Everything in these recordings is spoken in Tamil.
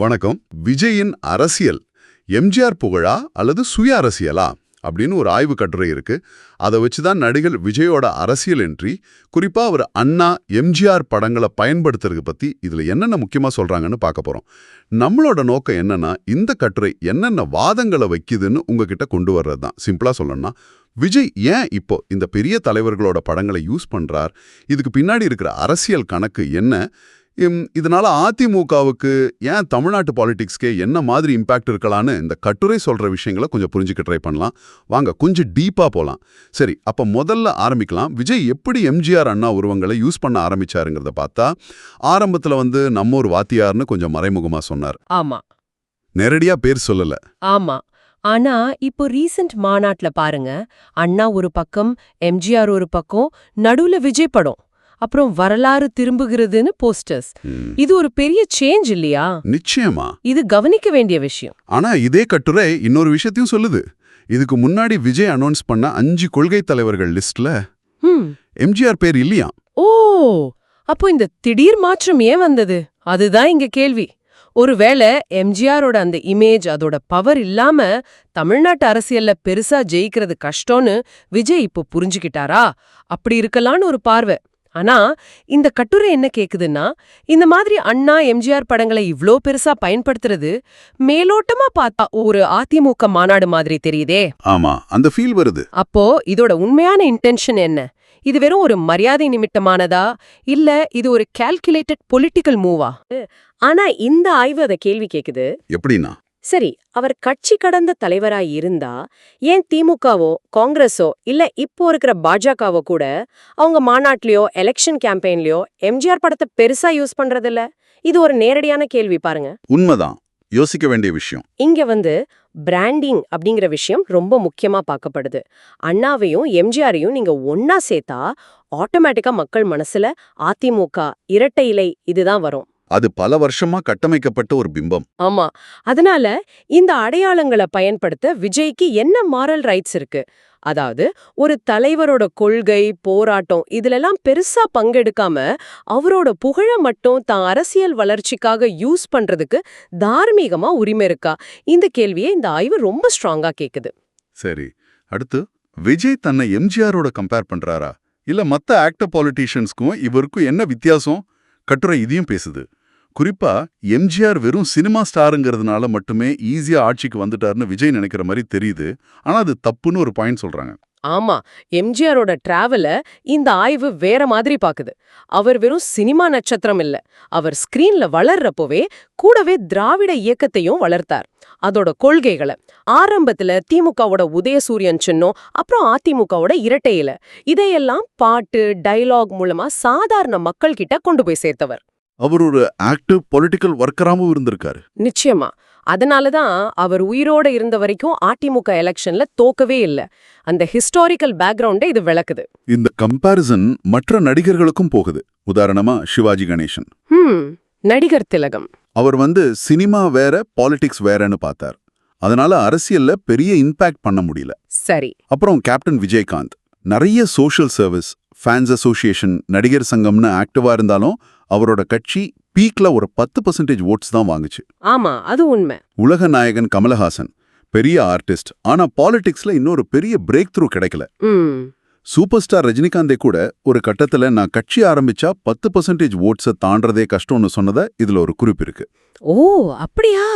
வணக்கம். விஜயின் அரசியல். எம்ஜிஆர் புகழா அல்லது சுய அரசியலா? அப்படின்னு ஒரு ஆய்வு கட்டுரை இருக்கு. அதை வச்சு தான் நடிகர் விஜயோட அரசியல் என்ட்ரி குறிப்பா அவர் அண்ணா எம்ஜிஆர் படங்களை பயன்படுத்துறது பத்தி இதுல என்னென்ன முக்கியமா சொல்றாங்கன்னு பார்க்க போறோம். நம்மளோட நோக்கம் என்னன்னா இந்த கட்டுரை என்னென்ன வாதங்களை வைக்குதுன்னு உங்ககிட்ட கொண்டு வர்றது தான் சிம்பிளா சொல்லணும்னா விஜய் ஏன் இப்போ இந்த பெரிய தலைவர்களோட படங்களை யூஸ் பண்றார்? இதுக்கு பின்னாடி இருக்கிற அரசியல் கணக்கு என்ன? இதனால அதிமுகவுக்கு ஏன் தமிழ்நாட்டு பாலிடிக்ஸ்க்கே என்ன மாதிரி இம்பாக்ட் இருக்கலான்னு இந்த கட்டுரை சொல்ற விஷயங்களை கொஞ்சம் புரிஞ்சுக்க ட்ரை பண்ணலாம். வாங்க கொஞ்சம் டீப்பா போலாம். சரி அப்ப முதல்ல ஆரம்பிக்கலாம். விஜய் எப்படி எம்ஜிஆர் அண்ணா உருவங்களை யூஸ் பண்ண ஆரம்பிச்சாருங்கிறத பார்த்தா ஆரம்பத்துல வந்து நம்ம ஒரு வாத்தியார்னு கொஞ்சம் மறைமுகமா சொன்னார். ஆமா. நேரடியா பேர் சொல்லல. ஆமா. ஆனா இப்போ ரீசன்ட் மாநாட்ல பாருங்க அண்ணா ஒரு பக்கம் எம்ஜிஆர் ஒரு பக்கம் நடுவுல விஜய் படம். அப்புறம் வரலாறு திரும்புகிறதுன்னு போஸ்டர்ஸ் இது ஒரு பெரிய சேஞ்ச் இல்லையா? நிச்சயமா. இது கவனிக்க வேண்டிய விஷயம். ஆனா இதே கட்டுரை இன்னொரு விஷயத்தையும் சொல்லுது. இதுக்கு முன்னாடி விஜய் அனௌன்ஸ் பண்ண அஞ்சு கொள்கை தலைவர்கள் லிஸ்ட்ல எம்ஜிஆர் பேர் இல்லையா? ஓ அப்போ இந்த திடீர் மாற்றம் ஏன் வந்தது? அதுதான் இங்க கேள்வி. ஒருவேளை எம்ஜிஆரோட அந்த இமேஜ் அதோட பவர் இல்லாம தமிழ்நாட்டு அரசியல்ல பெருசா ஜெயிக்கிறது கஷ்டம்னு விஜய் இப்போ புரிஞ்சுக்கிட்டாரா? அப்படி இருக்கலான்னு ஒரு பார்வை. ஆனா இந்த கட்டுரை என்ன கேக்குதுன்னா இந்த மாதிரி அண்ணா எம்ஜிஆர் படங்களை இவ்ளோ பெருசா பயன்படுத்துறது மேலோட்டமா பார்த்தா ஒரு அதிமுக மாநாடு மாதிரி தெரியுதே. ஆமா அந்த ஃபீல் வருது. அப்போ இதோட உண்மையான இன்டென்ஷன் என்ன? இது வெறும் ஒரு மரியாதை நிமித்தமானதா? இல்ல இது ஒரு கால்குலேட்டட் பொலிட்டிக்கல் மூவா ஆனா இந்த ஆய்வு அத கேள்வி கேக்குது. எப்படின்னா? சரி அவர் கட்சி கடந்த தலைவராய் இருந்தா ஏன் திமுகவோ காங்கிரஸோ இல்ல இப்போ இருக்கிற பாஜகவோ கூட அவங்க மாநாட்டிலயோ எலெக்ஷன் கேம்பெயின்லயோ எம்ஜிஆர் படத்தை பெருசா யூஸ் பண்றதில்ல? இது ஒரு நேரடியான கேள்வி பாருங்க. உண்மைதான். யோசிக்க வேண்டிய விஷயம். இங்க வந்து பிராண்டிங் அப்படிங்கிற விஷயம் ரொம்ப முக்கியமா பார்க்கப்படுது. அண்ணாவையும் எம்ஜிஆரையும் நீங்க ஒன்னா சேர்த்தா ஆட்டோமேட்டிக்கா மக்கள் மனசுல அதிமுக இரட்டை இலை இதுதான் வரும். அது பல வருஷமா கட்டமைக்கப்பட்ட ஒரு பிம்பம். ஆமா. அதனால இந்த அடையாளங்களை பயன்படுத்த விஜய்க்கு என்ன மாரல் ரைட்ஸ் இருக்கு? அதாவது ஒரு தலைவரோட கொள்கை போராட்டம் இதுலெல்லாம் பெருசா பங்கெடுக்காம அவரோட புகழ மட்டும் தான் அரசியல் வளர்ச்சிக்காக யூஸ் பண்றதுக்கு தார்மீகமா உரிமை இருக்கா? இந்த கேள்வியை இந்த ஆய்வு ரொம்ப ஸ்ட்ராங்கா கேக்குது. சரி. அடுத்து விஜய் தன்னை எம்ஜிஆரோட கம்பேர் பண்றாரா? இல்ல மத்த ஆக்டர் பாலிட்டிஷியன்ஸ்க்கும் இவருக்கும் என்ன வித்தியாசம்? கட்டுரை இதையும் பேசுது. குறிப்பா எம்ஜிஆர் வெறும் சினிமா ஸ்டாருங்கிறதுனால மட்டுமே ஈஸியா ஆட்சிக்கு வந்துட்டாருன்னு விஜய் நினைக்கிற மாதிரி தெரியுது. ஆனா அது தப்புன்னு ஒரு பாயிண்ட் சொல்றாங்க. ஆமா எம்ஜிஆரோட டிராவல இந்த ஆய்வு வேற மாதிரி பாக்குது. அவர் வெறும் சினிமா நட்சத்திரம் இல்ல அவர் ஸ்கிரீன்ல வளர்றப்போவே கூடவே திராவிட இயக்கத்தையும் வளர்த்தார். அதோட கொள்கைகளை ஆரம்பத்துல திமுகவோட உதயசூரியன் சின்னம் அப்புறம் அதிமுகவோட இரட்டை இதையெல்லாம் பாட்டு டைலாக் மூலமா சாதாரண மக்கள் கிட்ட கொண்டு போய் சேர்த்தவர். அவர் ஒரு ஆக்டிவ் பொலிட்டிக்கல் ஒர்க்கராகவும் இருந்திருக்காரு. நிச்சயமா. அதனாலதான் அவர் உயிரோட இருந்த வரைக்கும் அதிமுக எலெக்ஷன்ல தோக்கவே இல்ல. அந்த ஹிஸ்டாரிக்கல் பேக்ரவுண்டை இது விளக்குது. இந்த கம்பாரிசன் மற்ற நடிகர்களுக்கும் போகுது. உதாரணமா சிவாஜி கணேசன். ஹம் நடிகர் திலகம். அவர் வந்து சினிமா வேற பாலிடிக்ஸ் வேறன்னு பார்த்தார். அதனால அரசியல்ல பெரிய இம்பாக்ட் பண்ண முடியல. சரி. அப்புறம் கேப்டன் விஜயகாந்த். நிறைய சோஷியல் சர்வீஸ் ஃபேன்ஸ் அசோசியேஷன் நடிகர் சங்கம்னு ஆக்டிவா இருந்தாலும் அவரோட கட்சி பீக்ல ஒரு பத்து பர்சன்டேஜ் ஓட்ஸ் தான் வாங்குச்சு. ஆமா அது உண்மை. உலக நாயகன் கமலஹாசன் பெரிய ஆர்டிஸ்ட் ஆனா பாலிடிக்ஸ்ல இன்னொரு பெரிய பிரேக் த்ரூ கிடைக்கல. சூப்பர் ஸ்டார் ரஜினிகாந்தே கூட ஒரு கட்டத்துல நான் கட்சி ஆரம்பிச்சா பத்து பர்சன்டேஜ் ஓட்ஸை தாண்டறதே கஷ்டம்னு சொன்னத இதுல ஒரு குறிப்பு இருக்கு. ஓ அப்படியா?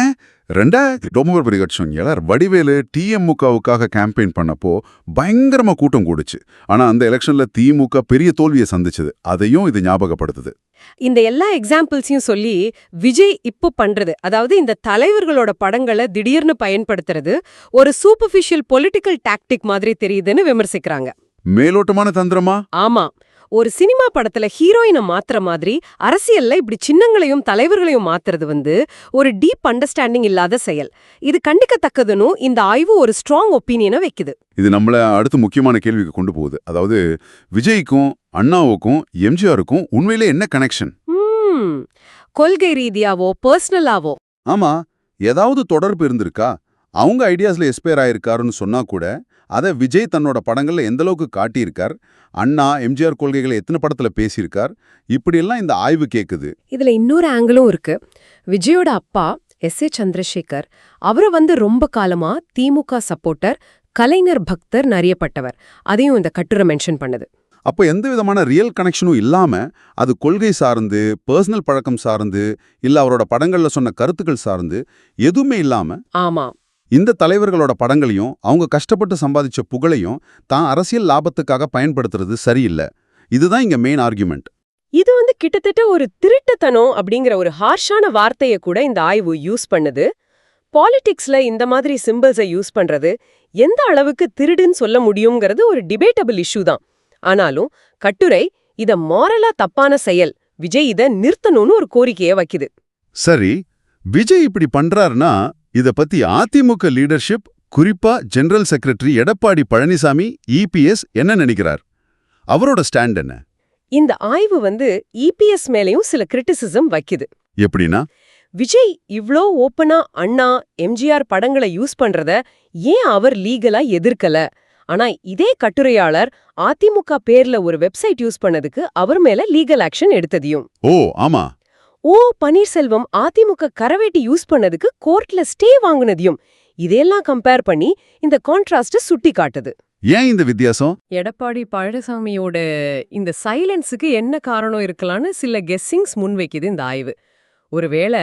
ஏன்? ரெண்டாயிரத்தி ரொம்ப பெரிய கட்சம் எல்லார் வடிவேலு டிஎம்முகவுக்காக கேம்பெயின் பண்ணப்போ பயங்கரமா கூட்டம் கூடுச்சு. ஆனா அந்த எலெக்ஷன்ல திமுக பெரிய தோல்வியை சந்திச்சது. அதையும் இது ஞாபகப்படுத்துது. இந்த எல்லா எக்ஸாம்பிள்ஸையும் சொல்லி விஜய் இப்போ பண்றது அதாவது இந்த தலைவர்களோட படங்களை திடீர்னு பயன்படுத்துறது ஒரு சூப்பர்ஃபிஷியல் பொலிட்டிக்கல் டாக்டிக் மாதிரி தெரியுதுன்னு விமர்சிக்கிறாங்க. மேலோட்டமான தந்திரமா? ஆமா. ஒரு சினிமா படத்துல ஹீரோயினை மாத்துற மாதிரி அரசியல்ல இப்படி சின்னங்களையும் தலைவர்களையும் மாத்துறது வந்து ஒரு டீப் அண்டர்ஸ்டாண்டிங் இல்லாத செயல். இது கண்டிக்கத்தக்கதுன்னு இந்த ஆய்வு ஒரு ஸ்ட்ராங் ஒப்பீனியனை வைக்குது. இது நம்மள அடுத்து முக்கியமான கேள்விக்கு கொண்டு போகுது. அதாவது விஜய்க்கும் அண்ணாவுக்கும் எம்ஜிஆருக்கும் உண்மையிலே என்ன கனெக்ஷன் கொள்கை ரீதியாவோ பர்சனலாவோ ஆமா. ஏதாவது தொடர்பு இருந்திருக்கா? அவங்க ஐடியாஸ்ல எஸ்பயர் ஆயிருக்காருன்னு சொன்னா கூட அதை விஜய் தன்னோட படங்கள்ல எந்த அளவுக்கு காட்டியிருக்கார்? அண்ணா எம்ஜிஆர் கொள்கைகளை எத்தனை படத்துல பேசியிருக்கார்? இப்படியெல்லாம் இந்த ஆய்வு கேக்குது. இதுல இன்னொரு ஆங்கிளும் இருக்கு. விஜயோட அப்பா எஸ். ஏ. சந்திரசேகர் அவரை வந்து ரொம்ப காலமா திமுக சப்போர்ட்டர் கலைஞர் பக்தர் நிறையப்பட்டவர். அதையும் இந்த கட்டுரை மென்ஷன் பண்ணுது. அப்போ எந்த விதமான ரியல் கனெக்ஷனும் இல்லாம அது கொள்கை சார்ந்து பர்சனல் பழக்கம் சார்ந்து இல்ல அவரோட படங்கள்ல சொன்ன கருத்துக்கள் சார்ந்து எதுவுமே இல்லாம ஆமா. இந்த தலைவர்களோட படங்களையும் அவங்க கஷ்டப்பட்டு சம்பாதிச்ச புகழையும் தான் அரசியல் லாபத்துக்காக பயன்படுத்துறது சரியில்லை. இதுதான் இங்க மெயின் ஆர்குமெண்ட் இது வந்து கிட்டத்தட்ட ஒரு திருட்டுத்தனம் அப்படிங்கிற ஒரு ஹார்ஷான வார்த்தைய கூட இந்த ஆய்வு யூஸ் பண்ணுது. பாலிடிக்ஸ்ல இந்த மாதிரி சிம்பிள்ஸை யூஸ் பண்றது எந்த அளவுக்கு திருடுன்னு சொல்ல முடியுங்கிறது ஒரு டிபேட்டபிள் இஷ்யூ தான். ஆனாலும் கட்டுரை இத மாரலா தப்பான செயல் விஜய் இத நிறுத்தணும்னு ஒரு கோரிக்கைய வைக்குது. சரி விஜய் இப்படி பண்றாருன்னா இத பத்தி அதிமுக லீடர்ஷிப் குறிப்பா general secretary Edappadi Palaniswami EPS என்ன நினைக்கிறார்? அவரோட ஸ்டாண்ட் என்ன? இந்த ஆய்வு வந்து இபிஎஸ் மேலயும் சில கிரிட்டிசிசம் வைக்குது. எப்படின்னா? விஜய் இவ்ளோ ஓப்பனா அண்ணா எம்ஜிஆர் படங்களை யூஸ் பண்றத ஏன் அவர் லீகலா எதிர்க்கல? ஆனா இதே கட்டுரையாளர் அதிமுக பேர்ல ஒரு வெப்சைட் யூஸ் பண்ணதுக்கு அவர் மேல லீகல் ஆக்ஷன் எடுத்ததையும். ஓ ஆமா. ஓ பன்னீர்செல்வம் அதிமுக கரவேட்டி யூஸ் பண்ணதுக்கு கோர்ட்ல ஸ்டே வாங்குனதையும் இதெல்லாம் கம்பேர் பண்ணி இந்த கான்ட்ராஸ்ட் சுட்டி காட்டுது. ஏன் இந்த வித்தியாசம்? எடப்பாடி பழனிசாமியோட இந்த சைலன்ஸுக்கு என்ன காரணம் இருக்கலாம்னு சில கெஸ்ஸிங்ஸ் முன்வைக்குது இந்த ஆய்வு. ஒருவேளை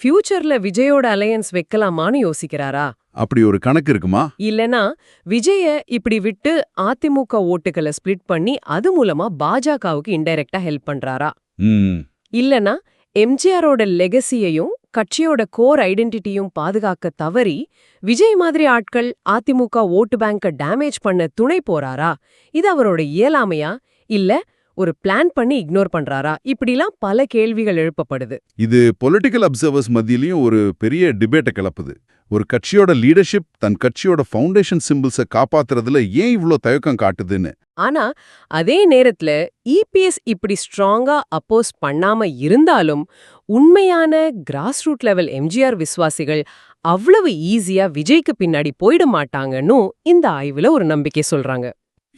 ஃபியூச்சர்ல விஜயோட அலையன்ஸ் வைக்கலாமான்னு யோசிக்கிறாரா? அப்படி ஒரு கணக்கு இருக்குமா? இல்லனா விஜய இப்படி விட்டு அதிமுக ஓட்டுகளை ஸ்ப்ளிட் பண்ணி அது மூலமா பாஜகவுக்கு இன்டைரக்டா ஹெல்ப் பண்றாரா? ம். இல்லனா எம்ஜிஆரோட லெகசியையும் கட்சியோட கோர் ஐடென்டிட்டியும் பாதுகாக்க தவறி விஜய் மாதிரி ஆட்கள் அதிமுக ஓட்டு பேங்க டேமேஜ் பண்ண துணை போறாரா? இது அவரோட இயலாமையா? இல்ல ஒரு பிளான் பண்ணி இக்னோர் பண்றாரா? இப்படிலாம் பல கேள்விகள் எழுப்பப்படுது. இது பொலிட்டிக்கல் அப்சர்வர்ஸ் மத்தியிலையும் ஒரு பெரிய டிபேட்டை கிளப்புது. ஒரு கட்சியோட லீடர்ஷிப் தன் கட்சியோட ஃபவுண்டேஷன் சிம்பிள்ஸை காப்பாத்துறதுல ஏன் இவ்ளோ தயக்கம் காட்டுதுன்னு? ஆனா அதே நேரத்துல இபிஎஸ் இப்படி ஸ்ட்ராங்கா அப்போஸ் பண்ணாம இருந்தாலும் உண்மையான கிராஸ் ரூட் லெவல் எம்ஜிஆர் விசுவாசிகள் அவ்வளவு ஈஸியா விஜய்க்கு பின்னாடி போயிட மாட்டாங்கன்னு இந்த ஆய்வுல ஒரு நம்பிக்கை சொல்றாங்க.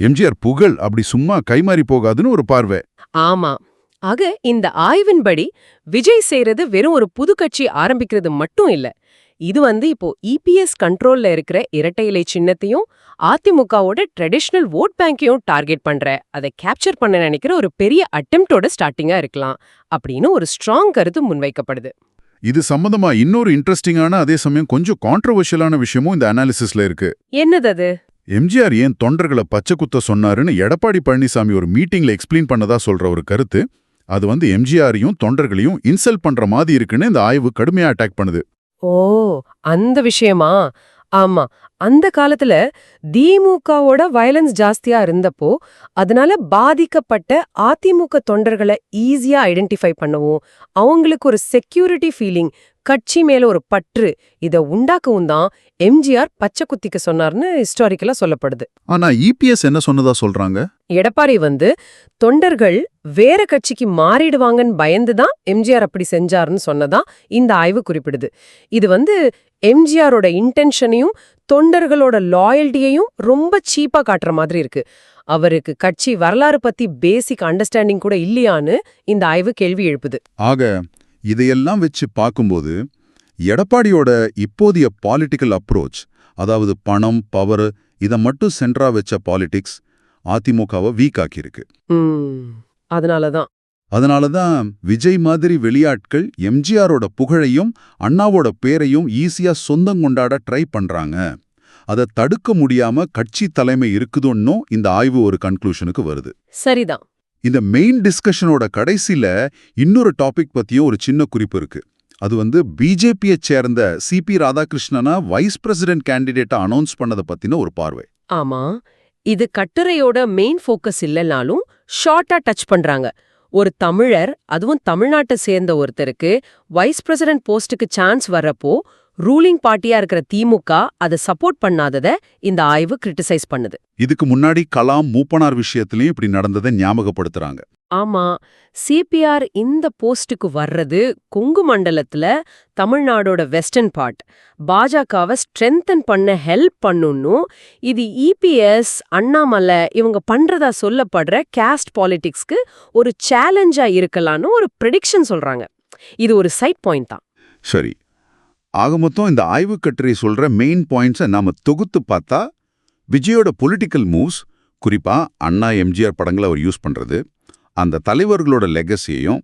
எம்ஜிஆர் புகழ் அப்படி சும்மா கைமாறி போகாதுன்னு ஒரு பார்வை. ஆமா. ஆக இந்த ஆய்வின்படி விஜய் செய்யறது வெறும் ஒரு புது கட்சி ஆரம்பிக்கிறது மட்டும் இல்ல. இது வந்து இப்போ இபிஎஸ் கண்ட்ரோல்ல இருக்கிற இரட்டை இலை சின்னத்தையும் அதிமுகவோட ட்ரெடிஷனல் ஓட் பேங்கையும் டார்கெட் பண்ற அதை கேப்சர் பண்ண நினைக்கிற ஒரு பெரிய அட்டெம்ப்டோட ஸ்டார்டிங்கா இருக்கலாம் அப்படின்னு ஒரு ஸ்ட்ராங் கருத்து முன்வைக்கப்படுது. இது சம்பந்தமா இன்னொரு இன்ட்ரெஸ்டிங்கான அதே சமயம் கொஞ்சம் கான்ட்ரவர்ஷியலான விஷயமும் இந்த அனாலிசிஸ்ல இருக்கு. என்னது அது? எம்ஜிஆர் ஏன் தொண்டர்களை பச்சை குத்த சொன்னாருன்னு எடப்பாடி பழனிசாமி ஒரு மீட்டிங்ல எக்ஸ்பிளைன் பண்ணதா சொல்ற ஒரு கருத்து அது வந்து எம்ஜிஆரையும் தொண்டர்களையும் இன்சல்ட் பண்ற மாதிரி இருக்குன்னு இந்த ஆய்வு கடுமையா அட்டாக் பண்ணுது. ஓ அந்த விஷயமா? ஆமா. அந்த காலத்துல திமுகவோட வயலன்ஸ் ஜாஸ்தியா இருந்தப்போ அதனால பாதிக்கப்பட்ட அதிமுக தொண்டர்களை ஈஸியா ஐடென்டிஃபை பண்ணவும். அவங்களுக்கு ஒரு செக்யூரிட்டி ஃபீலிங் கட்சி மேல ஒரு பற்று இத உண்டாக்கவும் தான் எம்ஜிஆர் பச்சை குத்திக்க சொன்னார்னு ஹிஸ்டாரிக்கலா சொல்லப்படுது. ஆனா இபிஎஸ் என்ன சொன்னதா சொல்றாங்க? எடப்பாடி வந்து தொண்டர்கள் வேற கட்சிக்கு மாறிடுவாங்கன்னு பயந்து தான் எம்ஜிஆர் அப்படி செஞ்சாருன்னு சொன்னதா இந்த ஆய்வு குறிப்பிடுது. இது வந்து எம்ஜிஆரோட இன்டென்ஷனையும் தொண்டர்களோட லாயல்ட்டியையும் ரொம்ப சீப்பா காட்டுற மாதிரி இருக்கு. அவருக்கு கட்சி வரலாறு பத்தி பேசிக் அண்டர்ஸ்டாண்டிங் கூட இல்லையான்னு இந்த ஆய்வு கேள்வி எழுப்புது. ஆக இதையெல்லாம் வச்சு பார்க்கும்போது எடப்பாடியோட இப்போதைய பாலிட்டிக்கல் அப்ரோச் அதாவது பணம் பவர் இதை மட்டும் சென்ட்ரா வச்ச பாலிடிக்ஸ் அதிமுகவை வீக் ஆக்கியிருக்கு. அதனாலதான் அதனால தான் விஜய் மாதிரி வெளியாட்கள் எம்ஜிஆரோட புகழையும் அண்ணாவோட பேரையும் ஈஸியா சொந்தம் கொண்டாட ட்ரை பண்றாங்க. அதை தடுக்க முடியாம கட்சி தலைமை இருக்குதுன்னும் இந்த ஆய்வு ஒரு கன்க்ளூஷனுக்கு வருது. சரிதான். இந்த மெயின் டிஸ்கஷனோட கடைசில இன்னொரு டாபிக் பத்தியும் ஒரு சின்ன குறிப்பு இருக்கு. அது வந்து பிஜேபியை சேர்ந்த சிபி ராதாகிருஷ்ணனா வைஸ் பிரசிடென்ட் கேண்டிடேட்டா அனௌன்ஸ் பண்ணதை பத்தின ஒரு பார்வை. ஆமா. இது கட்டுரையோட மெயின் ஃபோக்கஸ் இல்லைனாலும் ஷார்ட்டா டச் பண்றாங்க. ஒரு தமிழர் அதுவும் தமிழ்நாட்டை சேர்ந்த ஒருத்தருக்கு வைஸ் பிரசிடென்ட் போஸ்டுக்கு சான்ஸ் வர்றப்போ ரூலிங் பார்ட்டியா இருக்கிற திமுக அதை சப்போர்ட் பண்ணாதத இந்த ஆய்வு கிரிட்டிசைஸ் பண்ணுது. இதுக்கு முன்னாடி கலாம் மூப்பனார் விஷயத்திலயும் இப்படி நடந்ததை ஞாபகப்படுத்துறாங்க. ஆமா சிபிஆர் இந்த போஸ்டுக்கு வர்றது கொங்கு மண்டலத்துல தமிழ்நாடோட வெஸ்டர்ன் பார்ட் பாஜகவை ஸ்ட்ரென்தன் பண்ண ஹெல்ப் பண்ணுன்னும் இது இபிஎஸ் அண்ணாமலை இவங்க பண்றதா சொல்லப்படுற கேஸ்ட் பாலிடிக்ஸ்க்கு ஒரு சேலஞ்சா இருக்கலாம்னு ஒரு ப்ரெடிக்ஷன் சொல்றாங்க. இது ஒரு சைட் பாயிண்ட் தான். சரி ஆக மொத்தம் இந்த ஆய்வுக் கட்டுரை சொல்ற மெயின் பாயிண்ட்ஸை நாம தொகுத்து பார்த்தா விஜயோட பொலிட்டிக்கல் மூவ்ஸ் குறிப்பா அண்ணா எம்ஜிஆர் படங்களை அவர் யூஸ் பண்றது அந்த தலைவர்களோட லெகசியையும்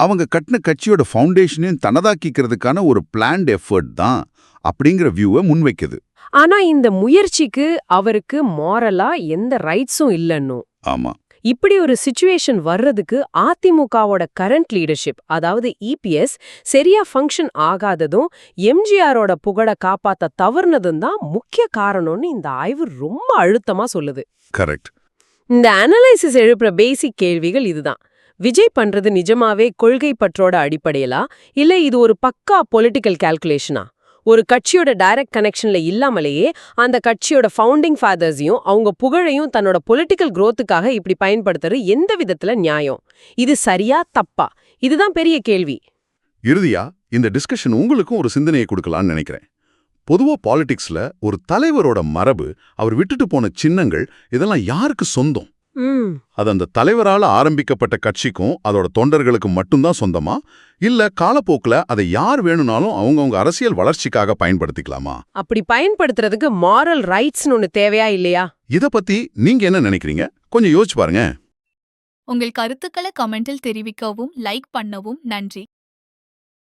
அவங்க கட்டின கட்சியோட ஃபவுண்டேஷனையும் தனதாக்கிக்கிறதுக்கான ஒரு பிளான்ட் எஃபர்ட் தான் அப்படிங்கிற வியூவை முன்வைக்குது. ஆனா இந்த முயற்சிக்கு அவருக்கு மாரலா எந்த ரைட்ஸும் இல்லன்னும். ஆமா. இப்படி ஒரு சுச்சுவேஷன் வர்றதுக்கு அதிமுகவோட கரண்ட் லீடர்ஷிப் அதாவது இபிஎஸ் சரியா ஃபங்க்ஷன் ஆகாததும் எம்ஜிஆரோட புகழ காப்பாத்த தவறுனதும் தான் முக்கிய காரணம்னு இந்த ஆய்வு ரொம்ப அழுத்தமா சொல்லுது. கரெக்ட் இந்த அனலைசிஸ் எழுப்புற பேசிக் கேள்விகள் இதுதான். விஜய் பண்றது நிஜமாவே கொள்கை பற்றோட அடிப்படையிலா? இல்ல இது ஒரு பக்கா பொலிட்டிக்கல் கால்குலேஷனா ஒரு கட்சியோட டைரக்ட் கனெக்ஷன்ல இல்லாமலேயே அந்த கட்சியோட ஃபவுண்டிங் ஃபாதர்ஸையும் அவங்க புகழையும் தன்னோட பொலிட்டிக்கல் குரோத்துக்காக இப்படி பயன்படுத்துறது எந்த விதத்துல நியாயம்? இது சரியா தப்பா? இதுதான் பெரிய கேள்வி. இறுதியா இந்த டிஸ்கஷன் உங்களுக்கும் ஒரு சிந்தனையை கொடுக்கலாம்னு நினைக்கிறேன். பொதுவா பாலிடிக்ஸ்ல ஒரு தலைவரோட மரபு அவர் விட்டுட்டு போன சின்னங்கள் இதெல்லாம் யாருக்கு சொந்தம்? அது அந்த தலைவரால ஆரம்பிக்கப்பட்ட கட்சிக்கும் அதோட தொண்டர்களுக்கும் மட்டும்தான் சொந்தமா? இல்ல காலப்போக்குல அதை யார் வேணும்னாலும் அவங்கவங்க அரசியல் வளர்ச்சிக்காக பயன்படுத்திக்கலாமா? அப்படி பயன்படுத்துறதுக்கு மாரல் ரைட்ஸ்னு ஒன்னு தேவையா இல்லையா? இத பத்தி நீங்க என்ன நினைக்கிறீங்க? கொஞ்சம் யோசிச்சு பாருங்க. உங்கள் கருத்துக்களை கமெண்டில் தெரிவிக்கவும் லைக் பண்ணவும் நன்றி.